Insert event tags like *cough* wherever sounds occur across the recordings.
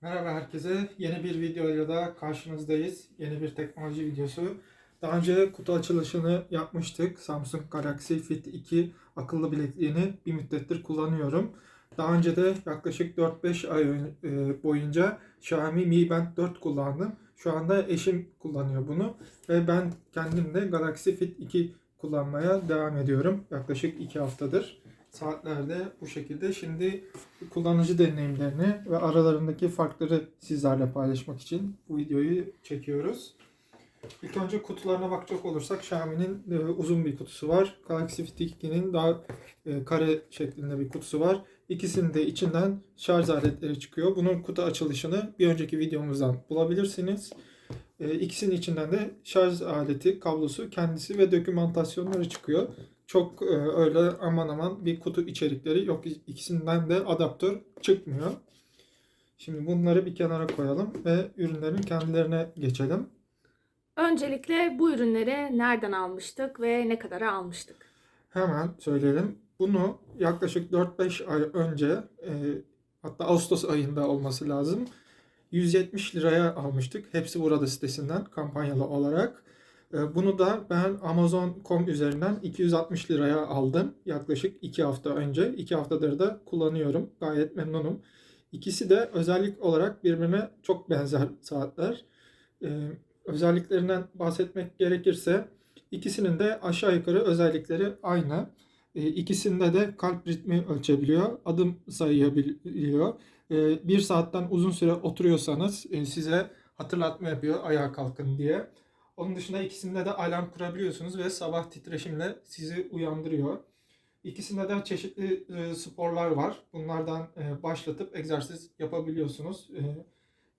Merhaba herkese. Yeni bir videoyla da karşınızdayız. Yeni bir teknoloji videosu. Daha önce kutu açılışını yapmıştık. Samsung Galaxy Fit 2 akıllı bilekliğini bir müddettir kullanıyorum. Daha önce de yaklaşık 4-5 ay e, boyunca Xiaomi Mi Band 4 kullandım. Şu anda eşim kullanıyor bunu ve ben kendim de Galaxy Fit 2 kullanmaya devam ediyorum. Yaklaşık 2 haftadır. Saatlerde bu şekilde. Şimdi kullanıcı deneyimlerini ve aralarındaki farkları sizlerle paylaşmak için bu videoyu çekiyoruz. İlk önce kutularına bakacak olursak Xiaomi'nin e, uzun bir kutusu var. Galaxy Fit 2'nin daha e, kare şeklinde bir kutusu var. İkisinin de içinden şarj aletleri çıkıyor. Bunun kutu açılışını bir önceki videomuzdan bulabilirsiniz. E, ikisinin içinden de şarj aleti, kablosu, kendisi ve dokümantasyonları çıkıyor. Çok e, öyle aman aman bir kutu içerikleri yok. İkisinden de adaptör çıkmıyor. Şimdi bunları bir kenara koyalım ve ürünlerin kendilerine geçelim. Öncelikle bu ürünleri nereden almıştık ve ne kadara almıştık? Hemen söyleyelim. Bunu yaklaşık 4-5 ay önce e, hatta Ağustos ayında olması lazım. 170 liraya almıştık. Hepsi burada sitesinden kampanyalı olarak. E, Bunu da ben Amazon.com üzerinden 260 liraya aldım. Yaklaşık 2 hafta önce. 2 haftadır da kullanıyorum. Gayet memnunum. İkisi de özellik olarak birbirine çok benzer saatler. E, Özelliklerinden bahsetmek gerekirse ikisinin de aşağı yukarı özellikleri aynı. E, İkisinde de kalp ritmi ölçebiliyor, adım sayabiliyor. Bir saatten uzun süre oturuyorsanız e, size hatırlatma yapıyor ayağa kalkın diye. Onun dışında ikisinde de alarm kurabiliyorsunuz ve sabah titreşimle sizi uyandırıyor. İkisinde de çeşitli e, sporlar var. Bunlardan e, başlatıp egzersiz yapabiliyorsunuz. E,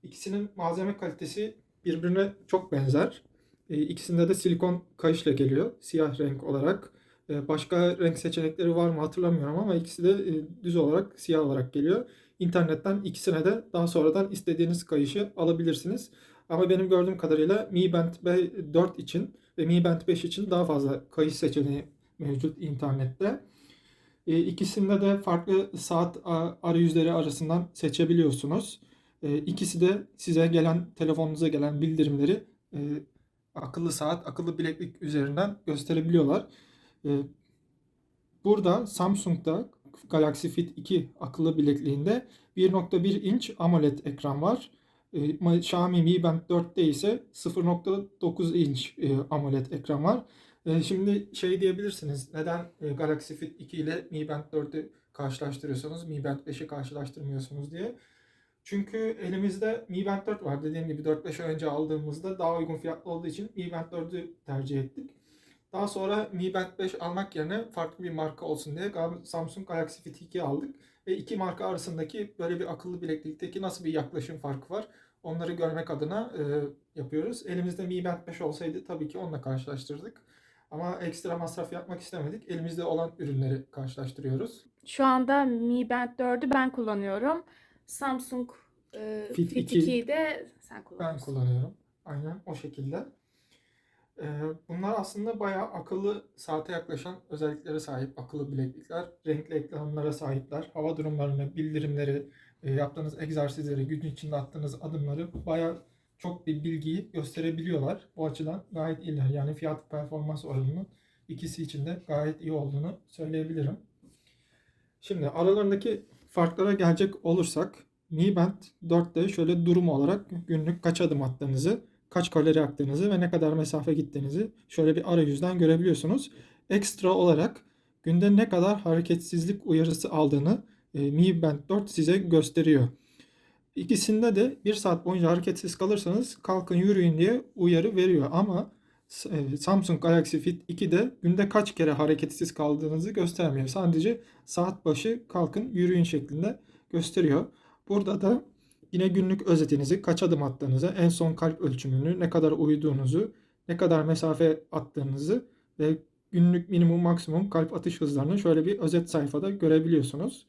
İkisinin malzeme kalitesi birbirine çok benzer. E, İkisinde de silikon kayışla geliyor siyah renk olarak. E, Başka renk seçenekleri var mı hatırlamıyorum ama ikisi de e, düz olarak siyah olarak geliyor. İnternetten ikisine de daha sonradan istediğiniz kayışı alabilirsiniz. Ama benim gördüğüm kadarıyla Mi Band 4 için ve Mi Band 5 için daha fazla kayış seçeneği mevcut internette. E, İkisinde de farklı saat arayüzleri arasından seçebiliyorsunuz. E, İkisi de size gelen telefonunuza gelen bildirimleri e, akıllı saat, akıllı bileklik üzerinden gösterebiliyorlar. E, Burada Samsung'da Galaxy Fit 2 akıllı bilekliğinde 1.1 inç AMOLED ekran var. E, Xiaomi Mi Band 4'te ise 0.9 inç e, AMOLED ekran var. E, Şimdi şey diyebilirsiniz. Neden e, Galaxy Fit 2 ile Mi Band 4'ü karşılaştırıyorsunuz, Mi Band 5'i karşılaştırmıyorsunuz diye. Çünkü elimizde Mi Band 4 var. Dediğim gibi 4-5 ay önce aldığımızda daha uygun fiyatlı olduğu için Mi Band 4'ü tercih ettik. Daha sonra Mi Band 5 almak yerine farklı bir marka olsun diye Samsung Galaxy Fit 2 aldık. Ve iki marka arasındaki böyle bir akıllı bileklikteki nasıl bir yaklaşım farkı var onları görmek adına e, yapıyoruz. Elimizde Mi Band 5 olsaydı tabii ki onunla karşılaştırdık. Ama ekstra masraf yapmak istemedik. Elimizde olan ürünleri karşılaştırıyoruz. Şu anda Mi Band 4'ü ben kullanıyorum. Samsung e, Fit Fit 2. 2'yi de sen Ben kullanıyorsun. kullanıyorum. Aynen o şekilde. Bunlar aslında bayağı akıllı saate yaklaşan özelliklere sahip akıllı bileklikler. Renkli ekranlara sahipler. Hava durumlarını, bildirimleri, yaptığınız egzersizleri, gün içinde attığınız adımları bayağı çok bir bilgiyi gösterebiliyorlar. Bu açıdan gayet iyiler. Yani fiyat performans oranının ikisi için de gayet iyi olduğunu söyleyebilirim. Şimdi aralarındaki farklara gelecek olursak Mi Band 4'te şöyle durum olarak günlük kaç adım attığınızı, kaç kalori yaktığınızı ve ne kadar mesafe gittiğinizi şöyle bir arayüzden görebiliyorsunuz. Ekstra olarak günde ne kadar hareketsizlik uyarısı aldığını e, Mi Band 4 size gösteriyor. İkisinde de bir saat boyunca hareketsiz kalırsanız kalkın yürüyün diye uyarı veriyor ama e, Samsung Galaxy Fit 2'de günde kaç kere hareketsiz kaldığınızı göstermiyor. Sadece saat başı kalkın yürüyün şeklinde gösteriyor. Burada da yine günlük özetinizi, kaç adım attığınızı, en son kalp ölçümünü, ne kadar uyuduğunuzu, ne kadar mesafe attığınızı ve günlük minimum maksimum kalp atış hızlarını şöyle bir özet sayfada görebiliyorsunuz.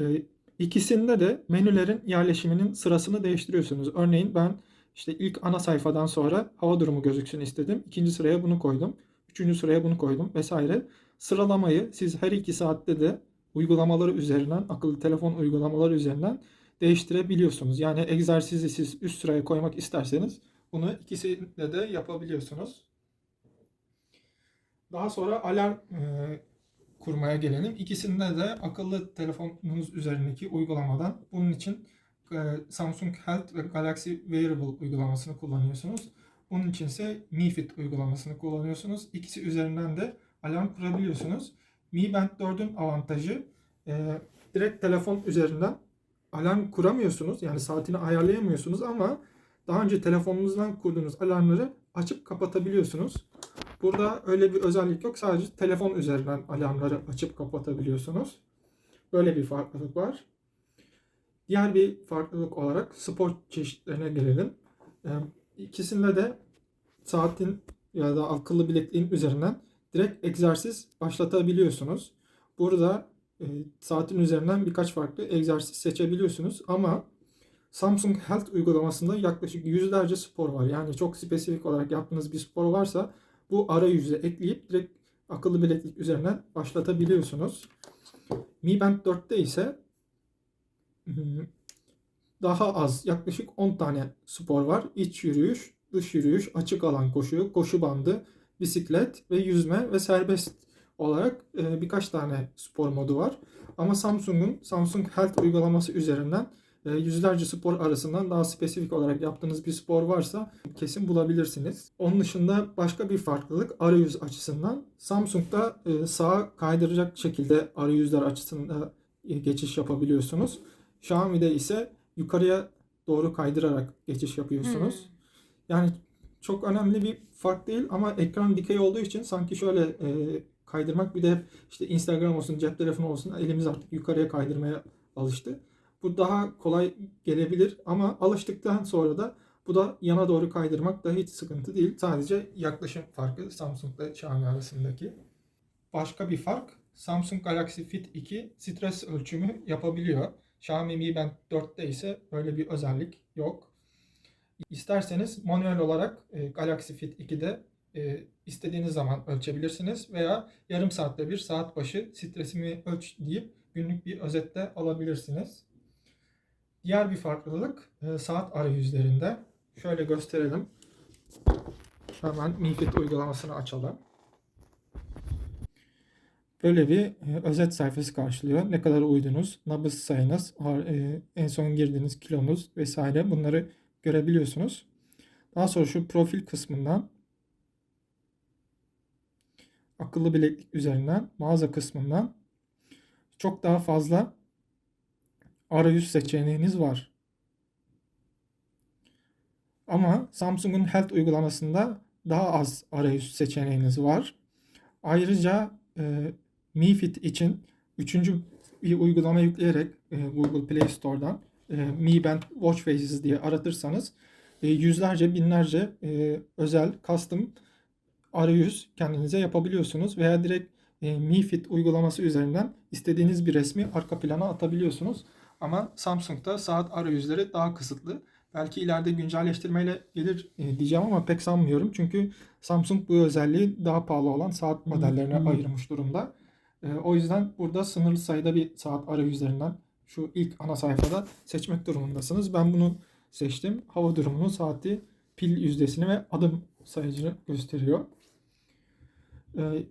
Ee, İkisinde de menülerin yerleşiminin sırasını değiştiriyorsunuz. Örneğin ben işte ilk ana sayfadan sonra hava durumu gözüksün istedim. İkinci sıraya bunu koydum. Üçüncü sıraya bunu koydum vesaire. Sıralamayı siz her iki saatte de uygulamaları üzerinden, akıllı telefon uygulamaları üzerinden değiştirebiliyorsunuz. Yani egzersizi siz üst sıraya koymak isterseniz bunu ikisiyle de yapabiliyorsunuz. Daha sonra alarm e, kurmaya gelelim. İkisinde de akıllı telefonunuz üzerindeki uygulamadan bunun için e, Samsung Health ve Galaxy Wearable uygulamasını kullanıyorsunuz. Bunun için ise Mi Fit uygulamasını kullanıyorsunuz. İkisi üzerinden de alarm kurabiliyorsunuz. Mi Band 4'ün avantajı e, direkt telefon üzerinden alarm kuramıyorsunuz. Yani saatini ayarlayamıyorsunuz ama daha önce telefonunuzdan kurduğunuz alarmları açıp kapatabiliyorsunuz. Burada öyle bir özellik yok. Sadece telefon üzerinden alarmları açıp kapatabiliyorsunuz. Böyle bir farklılık var. Diğer bir farklılık olarak spor çeşitlerine gelelim. Ee, İkisinde de saatin ya da akıllı bilekliğin üzerinden direkt egzersiz başlatabiliyorsunuz. Burada e, saatin üzerinden birkaç farklı egzersiz seçebiliyorsunuz ama Samsung Health uygulamasında yaklaşık yüzlerce spor var. Yani çok spesifik olarak yaptığınız bir spor varsa bu arayüze ekleyip direkt akıllı bileklik üzerinden başlatabiliyorsunuz. Mi Band 4'te ise daha az yaklaşık 10 tane spor var. İç yürüyüş, dış yürüyüş, açık alan koşu, koşu bandı, bisiklet ve yüzme ve serbest olarak e, birkaç tane spor modu var. Ama Samsung'un Samsung Health uygulaması üzerinden e, yüzlerce spor arasından daha spesifik olarak yaptığınız bir spor varsa kesin bulabilirsiniz. Onun dışında başka bir farklılık arayüz açısından Samsung'da e, sağa kaydıracak şekilde arayüzler açısında e, geçiş yapabiliyorsunuz. Xiaomi'de ise yukarıya doğru kaydırarak geçiş yapıyorsunuz. Hmm. Yani çok önemli bir fark değil ama ekran dikey olduğu için sanki şöyle e, kaydırmak bir de işte Instagram olsun, cep telefonu olsun elimiz artık yukarıya kaydırmaya alıştı. Bu daha kolay gelebilir ama alıştıktan sonra da bu da yana doğru kaydırmak da hiç sıkıntı değil. Sadece yaklaşım farkı Samsung ile Xiaomi arasındaki. Başka bir fark Samsung Galaxy Fit 2 stres ölçümü yapabiliyor. Xiaomi Mi Band 4'te ise böyle bir özellik yok. İsterseniz manuel olarak e, Galaxy Fit 2'de e, istediğiniz zaman ölçebilirsiniz veya yarım saatte bir saat başı stresimi ölç deyip günlük bir özette alabilirsiniz. Diğer bir farklılık e, saat arayüzlerinde. Şöyle gösterelim. Hemen Mi Fit uygulamasını açalım. Böyle bir e, özet sayfası karşılıyor. Ne kadar uydunuz, nabız sayınız, e, en son girdiğiniz kilonuz vesaire bunları görebiliyorsunuz. Daha sonra şu profil kısmından akıllı bileklik üzerinden mağaza kısmından çok daha fazla arayüz seçeneğiniz var. Ama Samsung'un Health uygulamasında daha az arayüz seçeneğiniz var. Ayrıca e, Mi Fit için üçüncü bir uygulama yükleyerek e, Google Play Store'dan e, Mi Band Watch Faces diye aratırsanız e, yüzlerce binlerce e, özel custom arayüz kendinize yapabiliyorsunuz veya direkt e, Mi Fit uygulaması üzerinden istediğiniz bir resmi arka plana atabiliyorsunuz. Ama Samsung'da saat arayüzleri daha kısıtlı. Belki ileride güncelleştirmeyle gelir e, diyeceğim ama pek sanmıyorum. Çünkü Samsung bu özelliği daha pahalı olan saat modellerine Hmm. ayırmış durumda. E, o yüzden burada sınırlı sayıda bir saat arayüzlerinden şu ilk ana sayfada seçmek durumundasınız. Ben bunu seçtim. Hava durumunu, saati, pil yüzdesini ve adım sayıcını gösteriyor. E,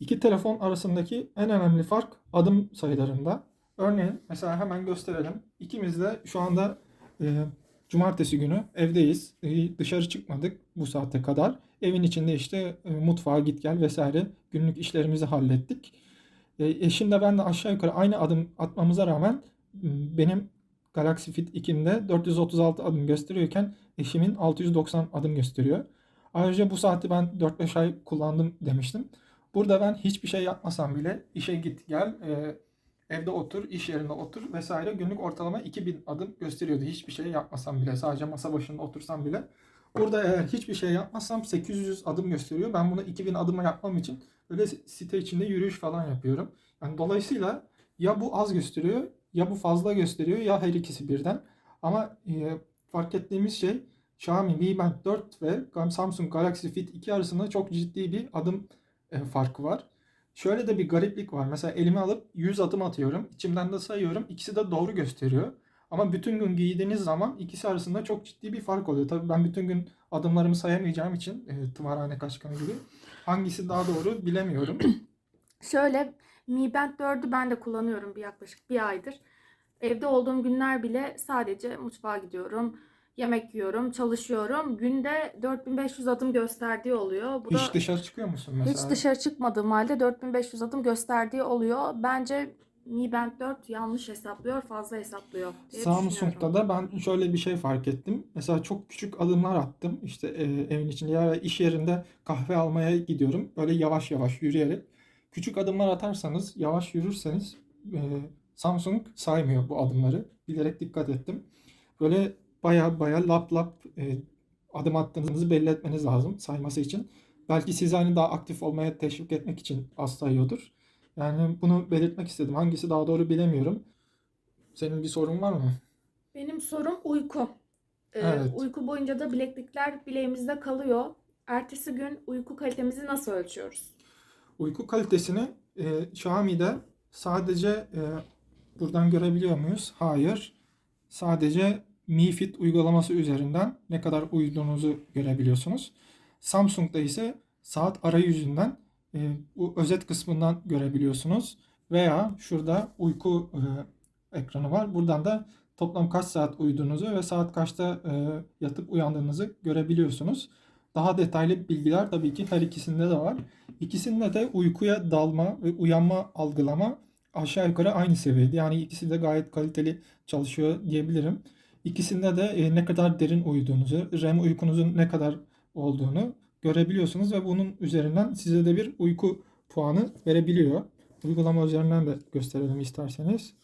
iki telefon arasındaki en önemli fark adım sayılarında. Örneğin mesela hemen gösterelim. İkimiz de şu anda e, cumartesi günü evdeyiz. E, dışarı çıkmadık bu saate kadar. Evin içinde işte e, mutfağa git gel vesaire günlük işlerimizi hallettik. E, eşimle ben de aşağı yukarı aynı adım atmamıza rağmen benim Galaxy Fit 2'mde 436 adım gösteriyorken eşimin 690 adım gösteriyor. Ayrıca bu saati ben 4-5 ay kullandım demiştim. Burada ben hiçbir şey yapmasam bile işe git gel, e, evde otur, iş yerinde otur vesaire günlük ortalama 2000 adım gösteriyordu. Hiçbir şey yapmasam bile, sadece masa başında otursam bile. Burada eğer hiçbir şey yapmazsam 800 adım gösteriyor. Ben bunu 2000 adıma yapmam için böyle site içinde yürüyüş falan yapıyorum. Yani dolayısıyla ya bu az gösteriyor ya bu fazla gösteriyor ya her ikisi birden. Ama e, fark ettiğimiz şey Xiaomi Mi Band 4 ve Samsung Galaxy Fit 2 arasında çok ciddi bir adım e, farkı var. Şöyle de bir gariplik var. Mesela elime alıp 100 adım atıyorum. İçimden de sayıyorum. İkisi de doğru gösteriyor. Ama bütün gün giydiğiniz zaman ikisi arasında çok ciddi bir fark oluyor. Tabii ben bütün gün adımlarımı sayamayacağım için e, tımarhane kaçkanı gibi hangisi daha doğru bilemiyorum. *clears throat* Şöyle Mi Band 4'ü ben de kullanıyorum bir yaklaşık bir aydır. Evde olduğum günler bile sadece mutfağa gidiyorum. Yemek yiyorum, çalışıyorum. Günde 4500 adım gösterdiği oluyor. Bu da Hiç dışarı çıkıyor musun mesela? hiç dışarı çıkmadığım halde 4500 adım gösterdiği oluyor. Bence Mi Band 4 yanlış hesaplıyor, fazla hesaplıyor diye Samsung'da düşünüyorum. da ben şöyle bir şey fark ettim. Mesela çok küçük adımlar attım. İşte e, evin içinde ya da iş yerinde kahve almaya gidiyorum. Böyle yavaş yavaş yürüyerek. Küçük adımlar atarsanız, yavaş yürürseniz e, Samsung saymıyor bu adımları. Bilerek dikkat ettim. Böyle baya baya lap lap e, adım attığınızı belli etmeniz lazım sayması için. Belki sizi hani daha aktif olmaya teşvik etmek için az sayıyordur. Yani bunu belirtmek istedim. Hangisi daha doğru bilemiyorum. Senin bir sorun var mı? Benim sorum uyku. Ee, Evet. Uyku boyunca da bileklikler bileğimizde kalıyor. Ertesi gün uyku kalitemizi nasıl ölçüyoruz? Uyku kalitesini e, Xiaomi'de sadece e, buradan görebiliyor muyuz? Hayır. Sadece Mi Fit uygulaması üzerinden ne kadar uyuduğunuzu görebiliyorsunuz. Samsung'da ise saat arayüzünden e, bu özet kısmından görebiliyorsunuz. Veya şurada uyku e, ekranı var. Buradan da toplam kaç saat uyuduğunuzu ve saat kaçta e, yatıp uyandığınızı görebiliyorsunuz. Daha detaylı bilgiler tabii ki her ikisinde de var. İkisinde de uykuya dalma ve uyanma algılama aşağı yukarı aynı seviyede. Yani ikisi de gayet kaliteli çalışıyor diyebilirim. İkisinde de e, ne kadar derin uyuduğunuzu, REM uykunuzun ne kadar olduğunu görebiliyorsunuz ve bunun üzerinden size de bir uyku puanı verebiliyor. Uygulama üzerinden de gösterelim isterseniz.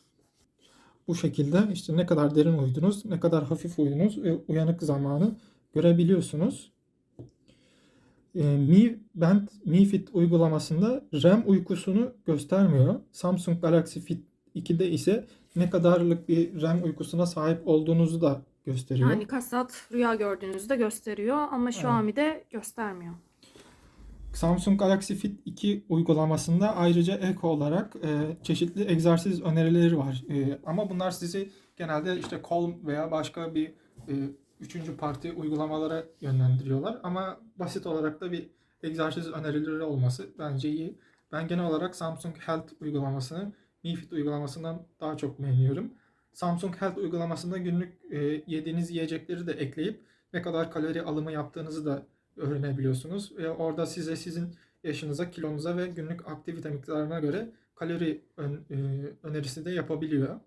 Bu şekilde işte ne kadar derin uyudunuz, ne kadar hafif uyudunuz ve uyanık zamanı görebiliyorsunuz. E, Mi Band Mi Fit uygulamasında REM uykusunu göstermiyor. Samsung Galaxy Fit 2'de ise ne kadarlık bir REM uykusuna sahip olduğunuzu da gösteriyor. Yani kaç saat rüya gördüğünüzü de gösteriyor ama Xiaomi'de göstermiyor. Samsung Galaxy Fit 2 uygulamasında ayrıca ek olarak e, çeşitli egzersiz önerileri var. E, ama bunlar sizi genelde işte Calm veya başka bir e, üçüncü parti uygulamalara yönlendiriyorlar. Ama basit olarak da bir egzersiz önerileri olması bence iyi. Ben genel olarak Samsung Health uygulamasını Mi Fit uygulamasından daha çok beğeniyorum. Samsung Health uygulamasında günlük e, yediğiniz yiyecekleri de ekleyip ne kadar kalori alımı yaptığınızı da öğrenebiliyorsunuz. Ve orada size sizin yaşınıza, kilonuza ve günlük aktivite miktarına göre kalori ön- e, önerisi de yapabiliyor.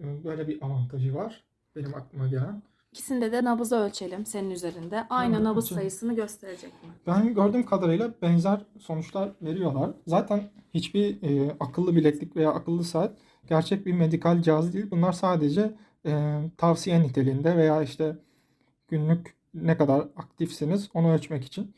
E, Böyle bir avantajı var benim aklıma gelen. İkisinde de nabızı ölçelim senin üzerinde. Aynı Tamam, nabız ölçelim. sayısını gösterecek mi? Ben gördüğüm kadarıyla benzer sonuçlar veriyorlar. Zaten hiçbir e, akıllı bileklik veya akıllı saat gerçek bir medikal cihaz değil. Bunlar sadece e, tavsiye niteliğinde veya işte günlük ne kadar aktifsiniz onu ölçmek için.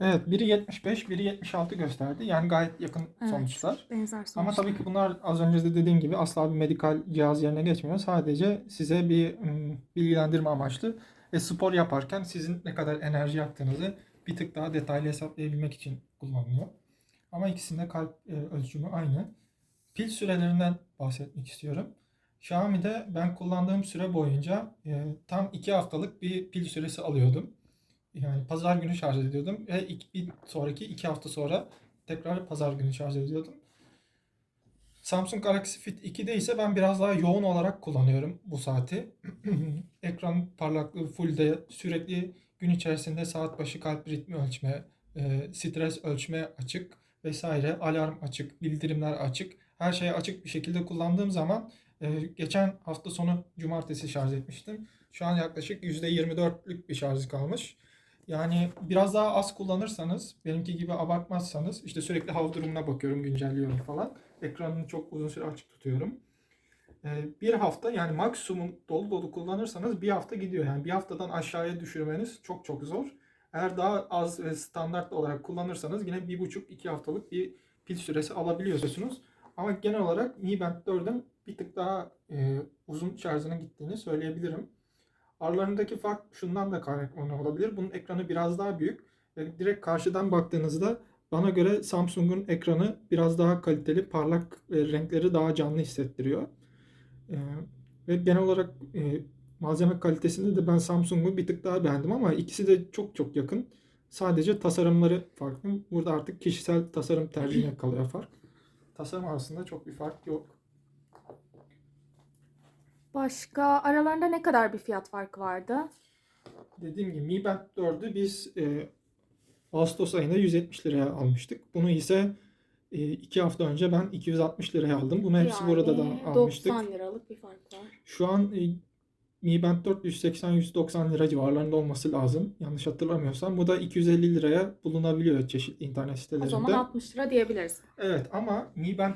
Evet, biri 75, biri 76 gösterdi. Yani gayet yakın Evet. sonuçlar. Benzer Ama sonuçlar. tabii ki bunlar az önce de dediğim gibi asla bir medikal cihaz yerine geçmiyor. Sadece size bir ım, bilgilendirme amaçlı ve spor yaparken sizin ne kadar enerji yaktığınızı bir tık daha detaylı hesaplayabilmek için kullanılıyor. Ama ikisinde kalp e, ölçümü aynı. Pil sürelerinden bahsetmek istiyorum. Xiaomi'de ben kullandığım süre boyunca e, tam 2 haftalık bir pil süresi alıyordum. Yani pazar günü şarj ediyordum ve ilk, bir sonraki 2 hafta sonra tekrar pazar günü şarj ediyordum. Samsung Galaxy Fit 2'de ise ben biraz daha yoğun olarak kullanıyorum bu saati. *clears throat* Ekran parlaklığı fullde sürekli gün içerisinde saat başı kalp ritmi ölçme, e, stres ölçme açık vesaire, alarm açık, bildirimler açık. Her şey açık bir şekilde kullandığım zaman e, geçen hafta sonu cumartesi şarj etmiştim. Şu an yaklaşık %24'lük bir şarj kalmış. Yani biraz daha az kullanırsanız, benimki gibi abartmazsanız, işte sürekli hava durumuna bakıyorum, güncelliyorum falan. Ekranını çok uzun süre açık tutuyorum. Ee, bir hafta yani maksimum dolu dolu kullanırsanız bir hafta gidiyor. Yani bir haftadan aşağıya düşürmeniz çok çok zor. Eğer daha az ve standart olarak kullanırsanız yine bir buçuk iki haftalık bir pil süresi alabiliyorsunuz. Ama genel olarak Mi Band 4'ün bir tık daha e, uzun şarjının gittiğini söyleyebilirim. Aralarındaki fark şundan da kaynaklanıyor olabilir. Bunun ekranı biraz daha büyük. Ve direkt karşıdan baktığınızda bana göre Samsung'un ekranı biraz daha kaliteli, parlak ve renkleri daha canlı hissettiriyor. Ee, ve genel olarak e, malzeme kalitesinde de ben Samsung'u bir tık daha beğendim ama ikisi de çok çok yakın. Sadece tasarımları farklı. Burada artık kişisel tasarım tercihine kalıyor fark. Tasarım arasında çok bir fark yok. Başka aralarında ne kadar bir fiyat farkı vardı? Dediğim gibi Mi Band 4'ü biz e, Ağustos ayında 170 liraya almıştık. Bunu ise 2 hafta önce ben 260 liraya aldım. Bunu hepsi burada da Yani almıştık. 90 liralık bir fark var. Şu an e, Mi Band 4 180-190 lira civarlarında olması lazım. Yanlış hatırlamıyorsam. Bu da 250 liraya bulunabiliyor çeşitli internet O sitelerinde. zaman 60 lira diyebiliriz. Evet ama Mi Band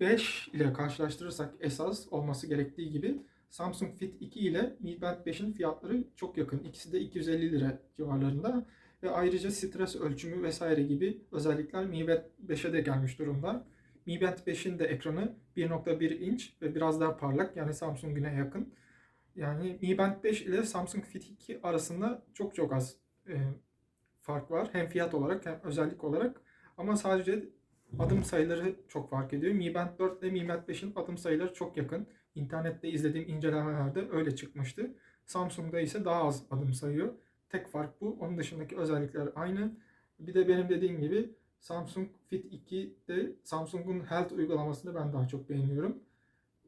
5 ile karşılaştırırsak esas olması gerektiği gibi Samsung Fit 2 ile Mi Band 5'in fiyatları çok yakın. İkisi de 250 lira civarlarında ve ayrıca stres ölçümü vesaire gibi özellikler Mi Band 5'e de gelmiş durumda. Mi Band 5'in de ekranı 1.1 inç ve biraz daha parlak yani Samsung'una yakın. Yani Mi Band 5 ile Samsung Fit 2 arasında çok çok az e, fark var. Hem fiyat olarak hem özellik olarak. Ama sadece adım sayıları çok fark ediyor. Mi Band 4 ile Mi Band 5'in adım sayıları çok yakın. İnternette izlediğim incelemelerde öyle çıkmıştı. Samsung'da ise daha az adım sayıyor. Tek fark bu. Onun dışındaki özellikler aynı. Bir de benim dediğim gibi Samsung Fit 2'de Samsung'un Health uygulamasını ben daha çok beğeniyorum.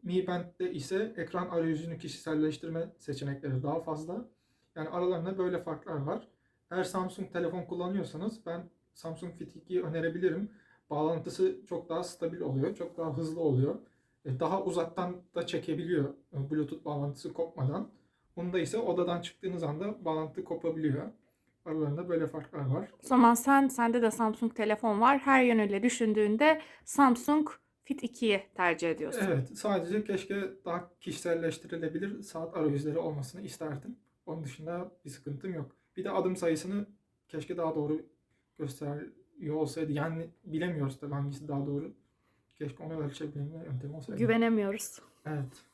Mi Band'de ise ekran arayüzünü kişiselleştirme seçenekleri daha fazla. Yani aralarında böyle farklar var. Eğer Samsung telefon kullanıyorsanız ben Samsung Fit 2'yi önerebilirim. Bağlantısı çok daha stabil oluyor, çok daha hızlı oluyor. E, Daha uzaktan da çekebiliyor e, Bluetooth bağlantısı kopmadan. Bunda ise odadan çıktığınız anda bağlantı kopabiliyor. Aralarında böyle farklar var. O zaman sen sende de Samsung telefon var. Her yönüyle düşündüğünde Samsung Fit 2'yi tercih ediyorsun. Evet, sadece keşke daha kişiselleştirilebilir saat arayüzleri olmasını isterdim. Onun dışında bir sıkıntım yok. Bir de adım sayısını keşke daha doğru gösteriyor olsaydı. Yani bilemiyoruz tabii hangisi daha doğru. Keşke onu ölçebilme yöntemi olsaydı. Güvenemiyoruz. Evet.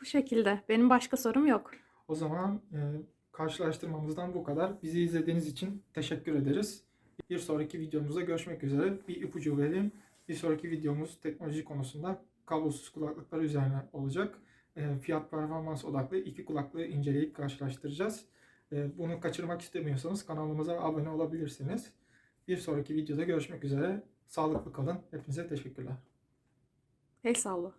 Bu şekilde. Benim başka sorum yok. O zaman e, karşılaştırmamızdan bu kadar. Bizi izlediğiniz için teşekkür ederiz. Bir sonraki videomuzda görüşmek üzere. Bir ipucu vereyim. Bir sonraki videomuz teknoloji konusunda kablosuz kulaklıklar üzerine olacak. E, fiyat performans odaklı iki kulaklığı inceleyip karşılaştıracağız. E, bunu kaçırmak istemiyorsanız kanalımıza abone olabilirsiniz. Bir sonraki videoda görüşmek üzere. Sağlıklı kalın. Hepinize teşekkürler. El salla.